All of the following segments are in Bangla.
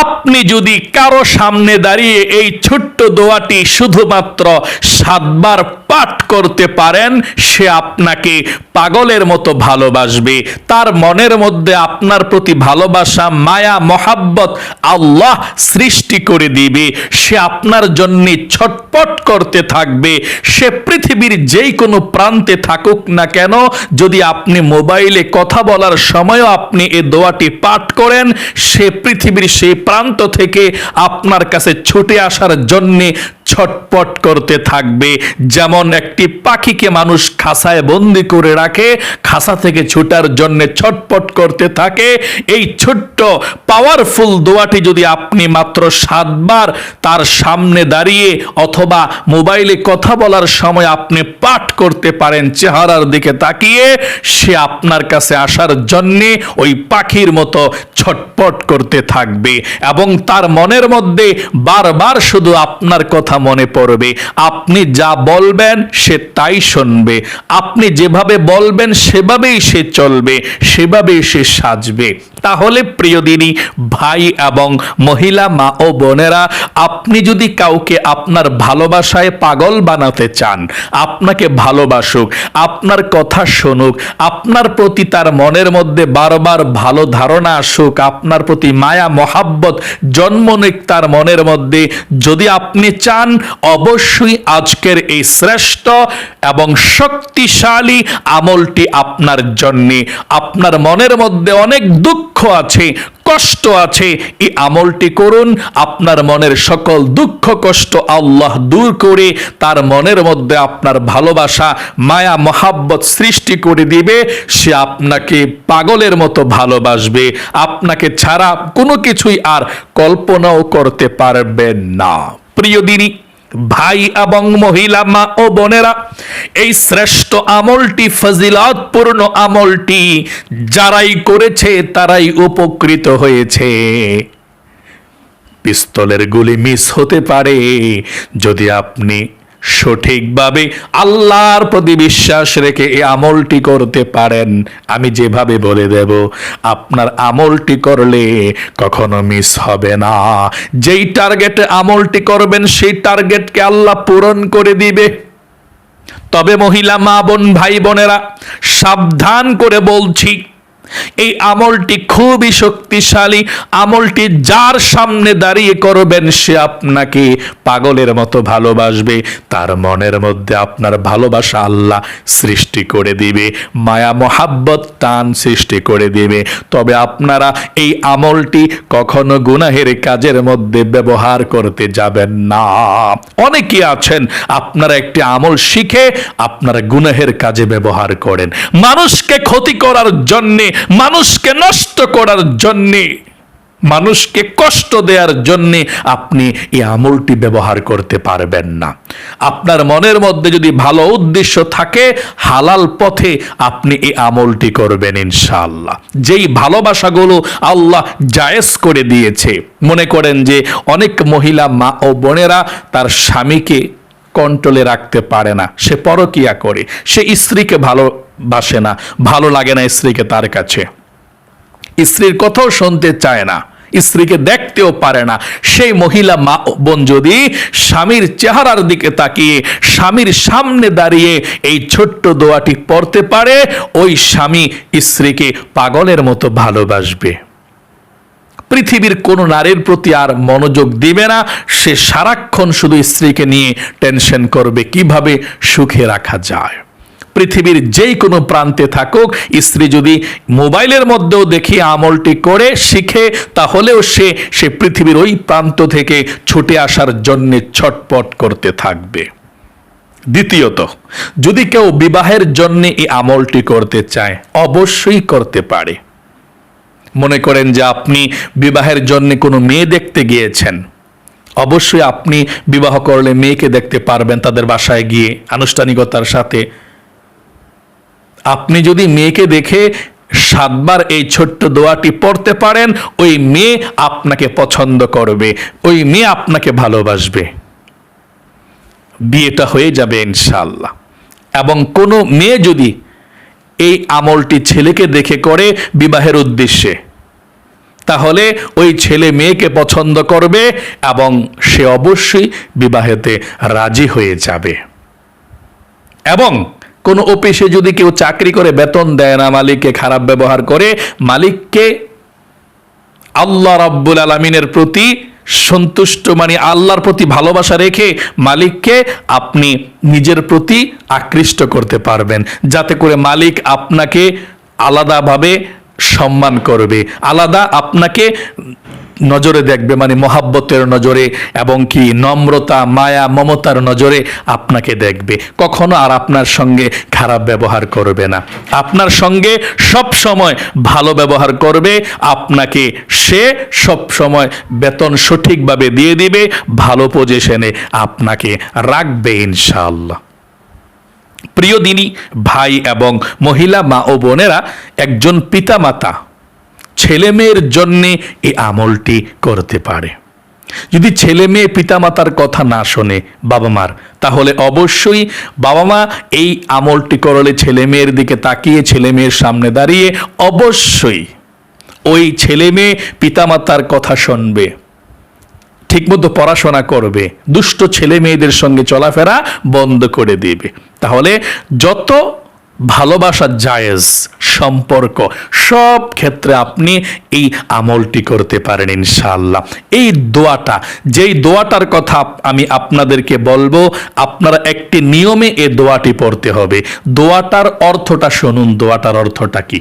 আপনি যদি কারও সামনে দাঁড়িয়ে এই ছোট্ট দোয়াটি শুধুমাত্র সাতবার পাঠ করতে পারেন, সে আপনাকে পাগলের মতো ভালোবাসবে। তার মনের মধ্যে আপনার প্রতি ভালোবাসা, মায়া, মহাব্বত আল্লাহ সৃষ্টি করে দিবে। সে আপনার জন্য ছটপট করতে থাকবে। সে পৃথিবীর যেই কোনো প্রান্তে থাকুক না কেন, যদি আপনি মোবাইলে কথা বলার সময়ও আপনি এ দোয়াটি পাঠ করেন, সে পৃথিবীর সেই প্রান্ত থেকে আপনার কাছে ছুটে আসার জন্যে ছটপট করতে থাকবে। যেমন একটি পাখিকে মানুষ খাসায় বন্দি করে রাখে খাসা থেকে ছুটার জন্য ছটপট করতে থাকে। এই ছোট্ট পাওয়ারফুল দোয়াটি যদি আপনি মাত্র সাতবার তার সামনে দাঁড়িয়ে অথবা মোবাইলে কথা বলার সময় আপনি পাঠ করতে পারেন চেহারার দিকে তাকিয়ে, সে আপনার কাছে আসার জন্যে ওই পাখির মতো ছটপট করতে থাকবে। এবং তার মনের মধ্যে বারবার শুধু আপনার কথা মনে পড়বে। আপনি যা বলবেন সে তাই শুনবে। আপনি যেভাবে বলবেন সেভাবেই সে চলবে, সেভাবেই সে সাজবে। তাহলে প্রিয় দিনী, ভাই এবং মহিলা, মা ও বোনেরা, আপনি যদি কাউকে আপনার ভালোবাসায় পাগল বানাতে চান, আপনাকে ভালোবাসুক, আপনার কথা শুনুক, আপনার প্রতি তার মনের মধ্যে বারবার ভালো ধারণা আসুক, আপনার প্রতি মায়া, মহাব্বত জন্ম নিক তার মনের মধ্যে, যদি আপনি চান, অবশ্যই আজকের এই শ্রেষ্ঠ এবং শক্তিশালী আমলটি আপনার জন্যে। আপনার মনের মধ্যে অনেক দুঃখ আছে, কষ্ট আছে, এই আমলটি করুন। আপনার মনের সকল দুঃখ, কষ্ট আল্লাহ দূর করে, তার মনের মধ্যে আপনার ভালোবাসা, মায়া, মহাব্বত সৃষ্টি করে দিবে। সে আপনাকে পাগলের মতো ভালোবাসবে। আপনাকে ছাড়া কোনো কিছুই আর কল্পনাও করতে পারবেন না। প্রিয় দিনী ভাই এবং মহিলা, মা ও বোনেরা, এই শ্রেষ্ঠ আমলটি, ফজিলাতপূর্ণ আমলটি যারাই করেছে, তারাই উপকৃত হয়েছে। পিস্তলের গুলি মিস হতে পারে, যদি আপনি সঠিকভাবে আল্লাহর প্রতি বিশ্বাস রেখে এই আমলটি করতে পারেন, আমি যেভাবে বলে দেব, আপনার আমলটি করলে কখনো মিস হবে না। যেই টার্গেটে আমলটি করবেন, সেই টার্গেটকে আল্লাহ পূরণ করে দিবে। তবে মহিলা মা বোন, ভাই বোনেরা, সাবধান করে বলছি এই আমলটি খুবই শক্তিশালী। আমলটি যার সামনে দাঁড়িয়ে করবেন, সে আপনাকে পাগলের মতো ভালোবাসবে। তার মনের মধ্যে আপনার ভালোবাসা আল্লাহ সৃষ্টি করে দিবে। মায়া, মহাব্বত, টান সৃষ্টি করে দিবে। তবে আপনারা এই আমলটি কখনো গুনাহের কাজের মধ্যে ব্যবহার করতে যাবেন না। অনেকে আছেন, আপনারা একটি আমল শিখে আপনারা গুনাহের কাজে ব্যবহার করেন। মানুষকে ক্ষতি করার জন্যে মানুষকে নষ্ট করার জন্যে, মানুষকে কষ্ট দেওয়ার জন্য আপনি এই আমলটি ব্যবহার করতে পারবেন না। আপনার মনের মধ্যে যদি ভালো উদ্দেশ্য থাকে, হালাল পথে আপনি এই আমলটি করবেন ইনশাআল্লাহ। যেই ভালোবাসাগুলো আল্লাহ জায়েজ করে দিয়েছে, মনে করেন যে অনেক মহিলা মা ও বোনেরা তার স্বামীকে কন্ট্রোলে রাখতে পারে না। সে পরকিয়া করে। সে স্ত্রীকে ভালোবাসে না। ভালো লাগে না স্ত্রীকে তার কাছে। স্ত্রীর কথাও শুনতে চায় না। স্ত্রীকে দেখতেও পারে না। সেই মহিলা মা বোন যদি স্বামীর চেহারার দিকে তাকিয়ে স্বামীর সামনে দাঁড়িয়ে এই ছোট্ট দোয়াটি পড়তে পারে, ওই স্বামী স্ত্রীকে পাগলের মতো ভালোবাসবে। পৃথিবীর কোনো নারীর প্রতি আর মনোযোগ দিবে না। সে সারাক্ষণ শুধু স্ত্রীকে নিয়ে টেনশন করবে, কীভাবে সুখে রাখা যায়। পৃথিবীর যেই কোনো প্রান্তে থাকুক, স্ত্রী যদি মোবাইলের মধ্যেও দেখি আমলটি করে, শিখে, তাহলেও সে সে পৃথিবীর ওই প্রান্ত থেকে ছুটে আসার জন্যে ছটপট করতে থাকবে। দ্বিতীয়ত, যদি কেউ বিবাহের জন্য এই আমলটি করতে চায়, অবশ্যই করতে পারে। মনে করেন যে আপনি বিবাহের জন্য কোনো মেয়ে দেখতে গিয়েছেন। অবশ্যই আপনি বিবাহ করলে মেয়েকে দেখতে পারবেন তাদের বাসায় গিয়ে আনুষ্ঠানিকতার সাথে। আপনি যদি মেয়েকে দেখে সাতবার এই ছোট্ট দোয়াটি পড়তে পারেন, ওই মেয়ে আপনাকে পছন্দ করবে, ওই মেয়ে আপনাকে ভালোবাসবে। বিয়েটা হয়ে যাবে ইনশাল্লাহ এবং কোনো মেয়ে যদি এই আমলটি ছেলেকে দেখে করে বিবাহের উদ্দেশ্যে। তাহলে ওই ছেলে মেয়েকে পছন্দ করবে এবং সে অবশ্যই বিবাহেতে রাজি হয়ে যাবে। এবং কোনো অফিসে যদি কেউ চাকরি করে, বেতন দেয় না, মালিককে খারাপ ব্যবহার করে, মালিককে আল্লাহ রাব্বুল আলমিনের প্রতি সন্তুষ্ট মানে আল্লাহর প্রতি ভালোবাসা রেখে মালিককে আপনি নিজের প্রতি আকৃষ্ট করতে পারবেন। যাতে করে মালিক আপনাকে আলাদাভাবে সম্মান করবে। আলাদা আপনাকে নজরে দেখবে মানে মহাব্বতের নজরে এবং কি নম্রতা, মায়া, মমতার নজরে আপনাকে দেখবে। কখনো আর আপনার সঙ্গে খারাপ ব্যবহার করবে না। আপনার সঙ্গে সব সময় ভালো ব্যবহার করবে, আপনাকে সে সব সময় বেতন সঠিকভাবে দিয়ে দিবে, ভালো পজিশনে আপনাকে রাখবে ইনশাআল্লাহ। প্রিয় দিনী, ভাই এবং মহিলা, মা ও বোনেরা, একজন পিতামাতা ছেলে মেয়ের জন্যে এই আমলটি করতে পারে। যদি ছেলে মেয়ে পিতামাতার কথা না শোনে বাবা মার তাহলে অবশ্যই বাবা মা এই আমলটি করলে ছেলে মেয়ের দিকে তাকিয়ে ছেলে মেয়ের সামনে দাঁড়িয়ে অবশ্যই ওই ছেলে মেয়ে পিতামাতার কথা শুনবে, ঠিকমতো পড়াশোনা করবে, দুষ্ট ছেলে মেয়েদের সঙ্গে চলাফেরা বন্ধ করে দেবে। তাহলে যত ভালোবাসা জায়েজ, সম্পর্ক। সব ক্ষেত্রে আপনি এই আমলটি করতে পারেন ইনশাআল্লাহ। এই দোয়াটা, যেই দোয়াটার কথা আমি আপনাদেরকে বলব, আপনারা একটি নিয়মে এ দোয়াটি পড়তে হবে। দোয়াটার অর্থটা শুনুন, দোয়াটার অর্থটা কি?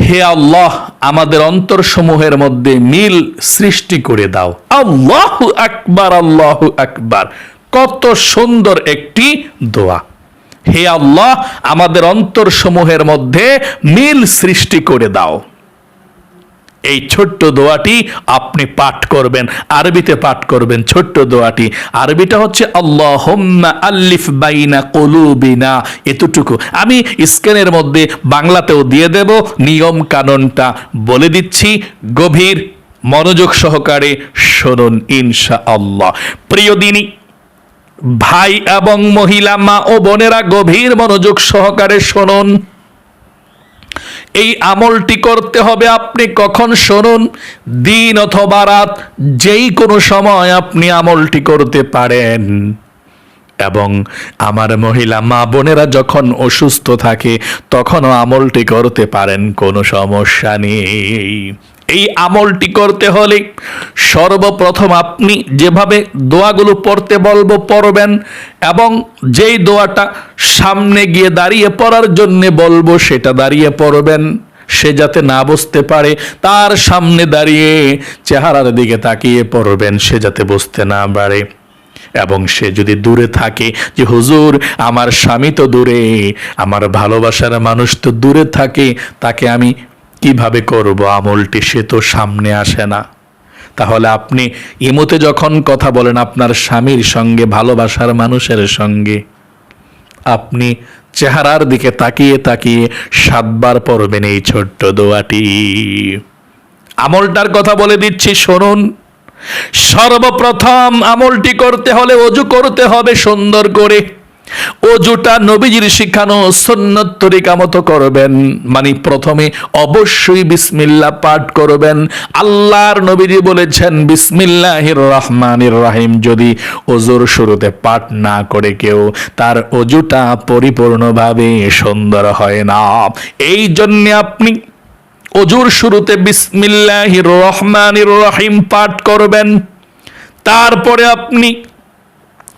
হে আল্লাহ, আমাদের অন্তরসমূহের মধ্যে মিল সৃষ্টি করে দাও। আল্লাহ আকবার আল্লাহ আকবার। কত সুন্দর একটি দোয়া। হে আল্লাহ, আমাদের অন্তরসমূহের মধ্যে মিল সৃষ্টি করে দাও। এই ছোট্ট দোয়াটি আপনি পাঠ করবেন, আরবিতে পাঠ করবেন, ছোট্ট দোয়াটি। আরবিটা হচ্ছে আল্লাহ আল্লিফ বাইনা কলুবিনা। এতটুকু। আমি স্ক্যানের মধ্যে বাংলাতেও দিয়ে দেব নিয়ম কানুনটা বলে দিচ্ছি, গভীর মনোযোগ সহকারে শুনুন ইনশা আল্লাহ প্রিয় দিনী ভাই এবং মহিলা, মা ও বোনেরা গভীর মনোযোগ সহকারে শুনুন। এই আমলটি করতে হবে আপনি কখন শুনুন? দিন অথবা রাত, যেই কোনো সময় আপনি আমলটি করতে পারেন। এবং আমার মহিলা, মা বোনেরা যখন অসুস্থ থাকে, তখনও আমলটি করতে পারেন, কোনো সমস্যা নেই। এই আমলটি করতে হলে সর্বপ্রথম আপনি যেভাবে দোয়াগুলো পড়তে বলব পড়বেন এবং যেই দোয়াটা সামনে গিয়ে দাঁড়িয়ে পড়ার জন্যে বলব সেটা দাঁড়িয়ে পড়বেন। সে যাতে না বুঝতে পারে, তার সামনে দাঁড়িয়ে চেহারার দিকে তাকিয়ে পড়বেন, সে যাতে বুঝতে না পারে। এবং সে যদি দূরে থাকে যে, হুজুর, আমার স্বামী তো দূরে, আমার ভালোবাসার মানুষ তো দূরে থাকে, তাকে আমি কীভাবে করব? আমলটি সে তো সামনে আসে না। তাহলে আপনি ইমোতে যখন কথা বলেন আপনার স্বামীর সঙ্গে, ভালোবাসার মানুষের সঙ্গে, আপনি চেহারার দিকে তাকিয়ে তাকিয়ে সাতবার পড়বেন এই ছোট্ট দোয়াটি। আমলটার কথা বলে দিচ্ছি, শুনুন। সর্বপ্রথম আমলটি করতে হলে অজু করতে হবে সুন্দর করে। অজুটা নবীজির শিখানো সন্ন্যত তরিকা মতো করবেন। মানে প্রথমে অবশ্যই বিসমিল্লাহ পাঠ করবেন। আল্লাহর নবীজি বলেছেন, বিসমিল্লাহির রহমানির রাহিম। যদি অজুর শুরুতে পাঠ না করে কেউ, তার অজুটা পরিপূর্ণভাবে সুন্দর হয় না। এই জন্য আপনি অজুর শুরুতে বিসমিল্লাহির রহমানির রহিম পাঠ করবেন। তারপরে আপনি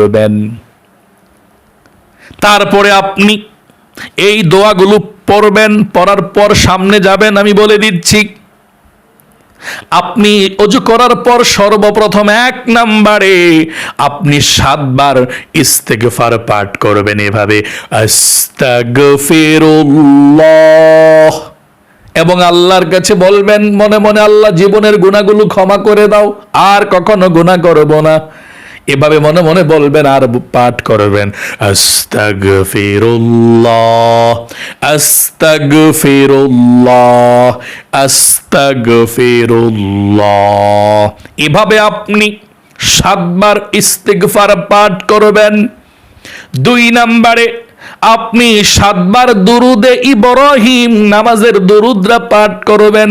করবেন। তারপরে আপনি এই দোয়াগুলো পড়বেন, পড়ার পর সামনে যাবেন, আমি বলে দিচ্ছি। আপনি অজু করার পর সর্বপ্রথম এক নাম্বারে আপনি সাতবার ইস্তেগফার পাঠ করবেন এভাবে, আস্তাগফিরুল্লাহ। এবং আল্লাহর কাছে বলবেন, মনে মনে আল্লাহ জীবনের গুণাগুলো ক্ষমা করে দাও, আর কখনো গুণা করব না। এভাবে মনে মনে বলবেন আর পাঠ করবেন। আস্তাগফিরুল্লাহ আস্তাগফিরুল্লাহ আস্তাগফিরুল্লাহ। এভাবে আপনি সাতবার ইস্তিগফার পাঠ করবেন। দুই নম্বরে আপনি সাতবার দুরুদে ইব্রাহিম নামাজের দুরুদরা পাঠ করবেন।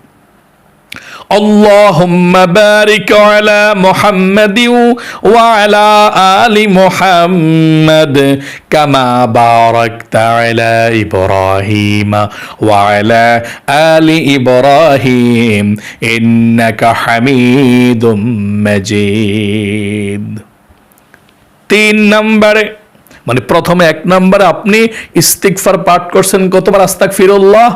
اللهم بارك على محمد وعلى آل محمد كما باركت على إبراهيم وعلى آل إبراهيم إنك حميد مجيد তিন নম্বরে মানে প্রথমে এক নম্বরে আপনি ইস্তিকফার পাঠ করছেন কতবার আস্তাক ফিরুল্লাহ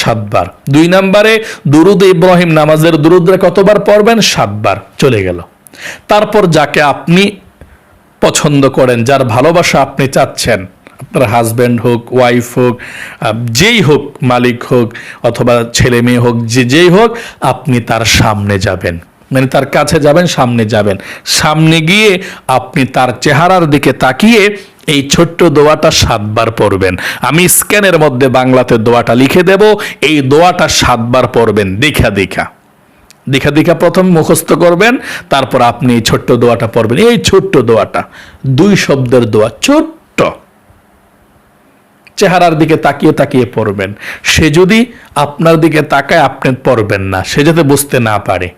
সাতবার। দুই নম্বরে দুরুদ ইব্রাহিম নামাজের দুরুদরে কতবার পড়বেন? সাতবার। চলে গেল। তারপর যাকে আপনি পছন্দ করেন, যার ভালোবাসা আপনি চাচ্ছেন, আপনার হাজব্যান্ড হোক ওয়াইফ হোক যেই হোক, মালিক হোক, অথবা ছেলে মেয়ে হোক, যে যেই হোক, আপনি তার সামনে যাবেন। মানে তার কাছে যাবেন, সামনে যাবেন। সামনে গিয়ে আপনি তার চেহারার দিকে তাকিয়ে এই ছোট্ট দোয়াটা সাতবার পড়বেন। আমি স্ক্যানের মধ্যে বাংলাতে দোয়াটা লিখে দেব, এই দোয়াটা সাতবার পড়বেন, দেখা দেখা। দেখা দেখা প্রথম মুখস্থ করবেন, তারপর আপনি এই ছোট্ট দোয়াটা পড়বেন। এই ছোট্ট দোয়াটা, দুই শব্দের দোয়া, ছোট্ট। চেহারার দিকে তাকিয়ে তাকিয়ে পড়বেন। সে যদি আপনার দিকে তাকায়, আপনি পড়বেন না। সে যাতে বুঝতে না পারে।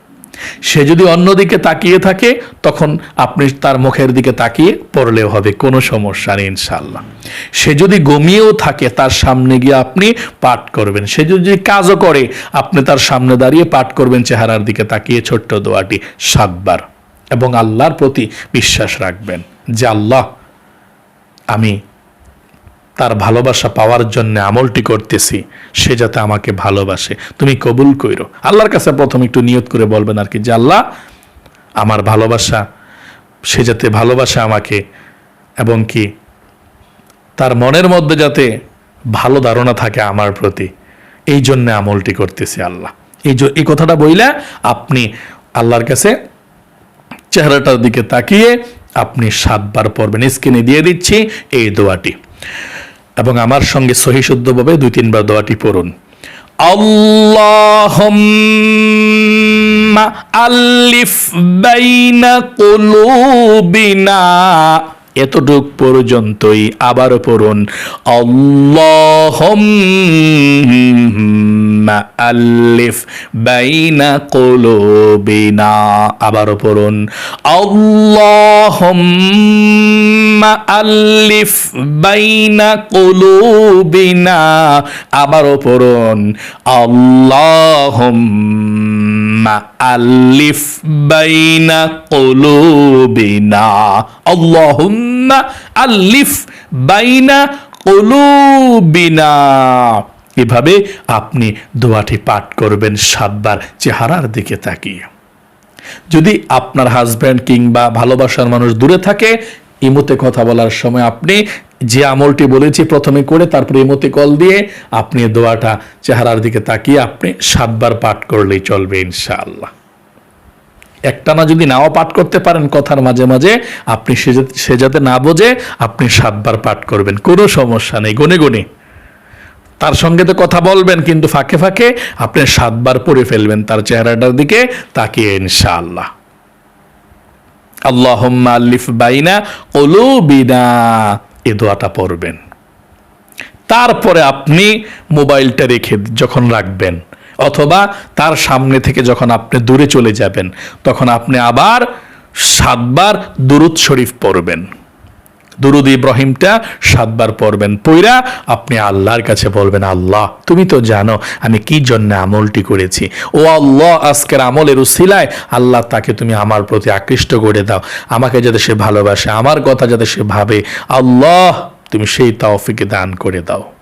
সে যদি অন্যদিকে তাকিয়ে থাকে, তখন আপনি তার মুখের দিকে তাকিয়ে পড়লেও হবে, কোনো সমস্যা নেই ইনশাল্লাহ সে যদি গমিয়েও থাকে, তার সামনে গিয়ে আপনি পাঠ করবেন। সে যদি কাজও করে, আপনি তার সামনে দাঁড়িয়ে পাঠ করবেন চেহারার দিকে তাকিয়ে ছোট্ট দোয়াটি সাতবার। এবং আল্লাহর প্রতি বিশ্বাস রাখবেন যে, আল্লাহ, আমি তার ভালোবাসা পাওয়ার জন্য আমলটি করতেছি, সে যাতে আমাকে ভালোবাসে। তুমি কবুল কইরো। আল্লাহর কাছে প্রথম একটু নিয়ত করে বলবেন আর কি, যে আল্লাহ, আমার ভালোবাসা, সে যাতে ভালোবাসে আমাকে, এবং কি তার মনের মধ্যে যাতে ভালো ধারণা থাকে আমার প্রতি, এই জন্য আমলটি করতেছি আল্লাহ। এই এই কথাটা বইলে আপনি আল্লাহর কাছে চেহারাটার দিকে তাকিয়ে আপনি সাতবার পড়বেন। স্ক্রিনে দিয়ে দিচ্ছি এই দোয়াটি। এবং আমার সঙ্গে সহি শুদ্ধভাবে দুই তিনবার দোয়াটি পড়ুন। আল্লাহ আল্লিফ বাইনা এতটুক পর্যন্তই আবারও পড়ুন। আল্লিফ বাইনা কুলুবিনা। আবারও পড়ুন। আল্লিফ বাইনা কুলুবিনা। আবারও পড়ুন। আল্লাহুম্মা আল্লিফ বাইনা কুলুবিনা আল্লাহুম্মা আল্লিফ বাইনা কুলুবিনা এভাবে আপনি দোয়াটি পাঠ করবেন সাতবার চেহারার দিকে তাকিয়ে। যদি আপনার হাজব্যান্ড কিংবা ভালোবাসার মানুষ দূরে থাকে ইমোতে কথা বলার সময় আপনি যে আমলটি বলেছি প্রথমে করে, তারপরে ইমোতে কল দিয়ে আপনি দোয়াটা চেহারার দিকে তাকিয়ে আপনি সাতবার পাঠ করলেই চলবে ইনশাআল্লাহ। একটানা যদি নাও পাঠ করতে পারেন কথার মাঝে মাঝে, আপনি সে যাতে- না বোঝে আপনি সাতবার পাঠ করবেন, কোনো সমস্যা নেই, গনে গনে। তার সঙ্গে তো কথা বলবেন, কিন্তু ফাঁকে ফাঁকে আপনি সাতবার পড়ে ফেলবেন তার চেহারাটার দিকে তাকিয়ে ইনশাআল্লাহ। আল্লাহুম্মা আল্লিফ বাইনা কলুবিনা। এ দোয়াটা পড়বেন। তারপরে আপনি মোবাইলটা রেখে যখন রাখবেন, অথবা তার সামনে থেকে যখন আপনি দূরে চলে যাবেন, তখন আপনি আবার সাতবার দুরুদ শরীফ পড়বেন। দুরুদ ইব্রাহিমটা সাতবার পড়বেন। পইরা আপনি আল্লাহর কাছে বলবেন, আল্লাহ, তুমি তো জানো আমি কি জন্য আমলটি করেছি। ও আল্লাহ, আজকের আমলের উসিলায় আল্লাহ তাকে তুমি আমার প্রতি আকৃষ্ট করে দাও। আমাকে যাতে সে ভালোবাসে, আমার কথা যাতে সে ভাবে। আল্লাহ, তুমি সেই তাওফিকে দান করে দাও।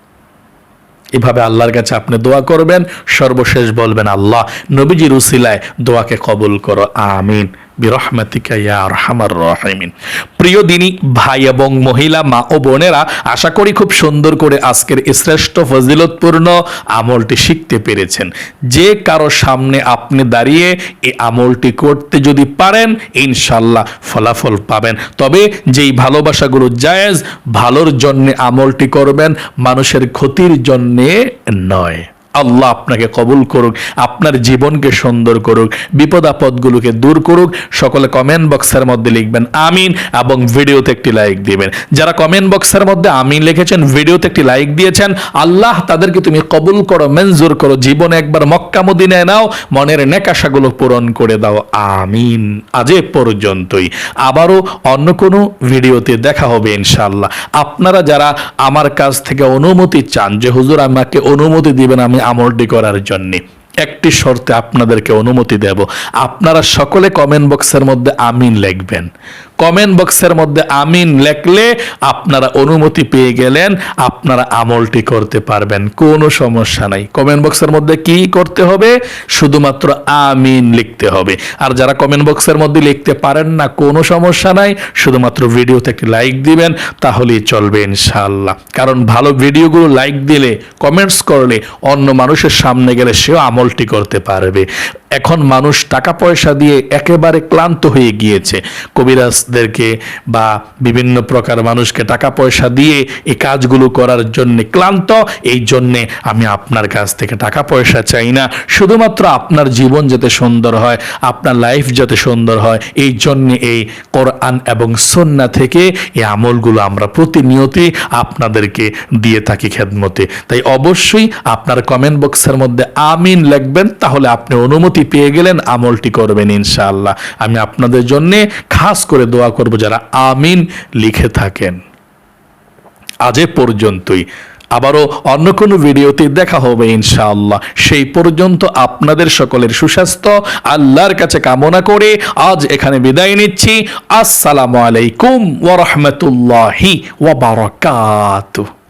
এভাবে আল্লাহর কাছে আপনি দোয়া করবেন, সর্বশেষ বলবেন, আল্লাহ, নবীজির উসিলায় দোয়াকে কবুল করো। আমিন। বিরহমাতিকা আরহামার রাহিমিন। প্রিয় দিনী, ভাই এবং মহিলা, মা ও বোনেরা, আশা করি খুব সুন্দর করে আজকের শ্রেষ্ঠ ফজিলতপূর্ণ আমলটি শিখতে পেরেছেন। যে কারও সামনে আপনি দাঁড়িয়ে এই আমলটি করতে যদি পারেন ইনশাল্লাহ ফলাফল পাবেন। তবে যেই ভালোবাসাগুলো জায়েজ, ভালোর জন্য আমলটি করবেন, মানুষের ক্ষতির জন্যে নয়। আল্লাহ আপনাকে কবুল করুক, আপনার জীবনকে সুন্দর করুক বিপদ আপদগুলোকে দূর করুক, সকলে কমেন্ট বক্সের মধ্যে লিখবেন আমিন এবং ভিডিওতে একটি লাইক দিবেন। যারা কমেন্ট বক্সের মধ্যে আমিন লিখেছেন, ভিডিওতে একটি লাইক দিয়েছেন, আল্লাহ তাদেরকে তুমি কবুল করো, মঞ্জুর করো, জীবনে একবার মক্কা মদিনায় নাও, মনের নেকাশাগুলো পূরণ করে দাও, আমিন। আজ পর্যন্তই। আবারও অন্য কোনো ভিডিওতে দেখা হবে ইনশাল্লাহ আপনারা যারা আমার কাছ থেকে অনুমতি চান, যে হুজুর আমাকে অনুমতি দিবেন, আমি আমলটি করার জন্যে। একটি শর্তে আপনাদেরকে অনুমতি দেব। আপনারা সকলে কমেন্ট বক্সের মধ্যে আমিন লিখবেন। কমেন্ট বক্সের মধ্যে আমিন লেখলে আপনারা অনুমতি পেয়ে গেলেন, আপনারা আমলটি করতে পারবেন। কোনো সমস্যা নাই। কমেন্ট বক্সের মধ্যে কি করতে হবে? শুধুমাত্র আমিন লিখতে হবে। আর যারা কমেন্ট বক্সের মধ্যে লিখতে পারেন না, কোনো সমস্যা নাই। শুধুমাত্র ভিডিওতে একটি লাইক দিবেন, তাহলেই চলবে ইনশাআল্লাহ। কারণ ভালো ভিডিওগুলো লাইক দিলে কমেন্টস করলে অন্য মানুষের সামনে গেলে সেও আমলটি করতে পারবে। এখন মানুষ টাকা পয়সা দিয়ে একেবারে ক্লান্ত হয়ে গিয়েছে। কবিরাজদেরকে বা বিভিন্ন প্রকার মানুষকে টাকা পয়সা দিয়ে এই কাজগুলো করার জন্য ক্লান্ত, এই জন্যে আমি আপনার কাছ থেকে টাকা পয়সা চাই না। শুধুমাত্র আপনার জীবন যাতে সুন্দর হয়, আপনার লাইফ যাতে সুন্দর হয়, এই জন্যে এই কোরআন এবং সন্না থেকে এই আমলগুলো আমরা প্রতিনিয়তই আপনাদেরকে দিয়ে থাকি খেদমতে। তাই অবশ্যই আপনার কমেন্ট বক্সের মধ্যে আমিন লিখবেন, তাহলে আপনি অনুমতি পেয়ে গেলেন, আমলটি করবেন ইনশাআল্লাহ। আমি আপনাদের জন্যে খাস করে দোয়া করব যারা আমিন লিখে থাকেন। আজ পর্যন্তই। আবারও অন্য কোনো ভিডিওতে দেখা হবে ইনশাআল্লাহ। সেই পর্যন্ত আপনাদের সকলের সুস্বাস্থ্য, আল্লাহর কাছে কামনা করে আজ এখানে বিদায় নিচ্ছি। আসসালামু আলাইকুম ওয়া রাহমাতুল্লাহি ওয়া বারাকাতুহু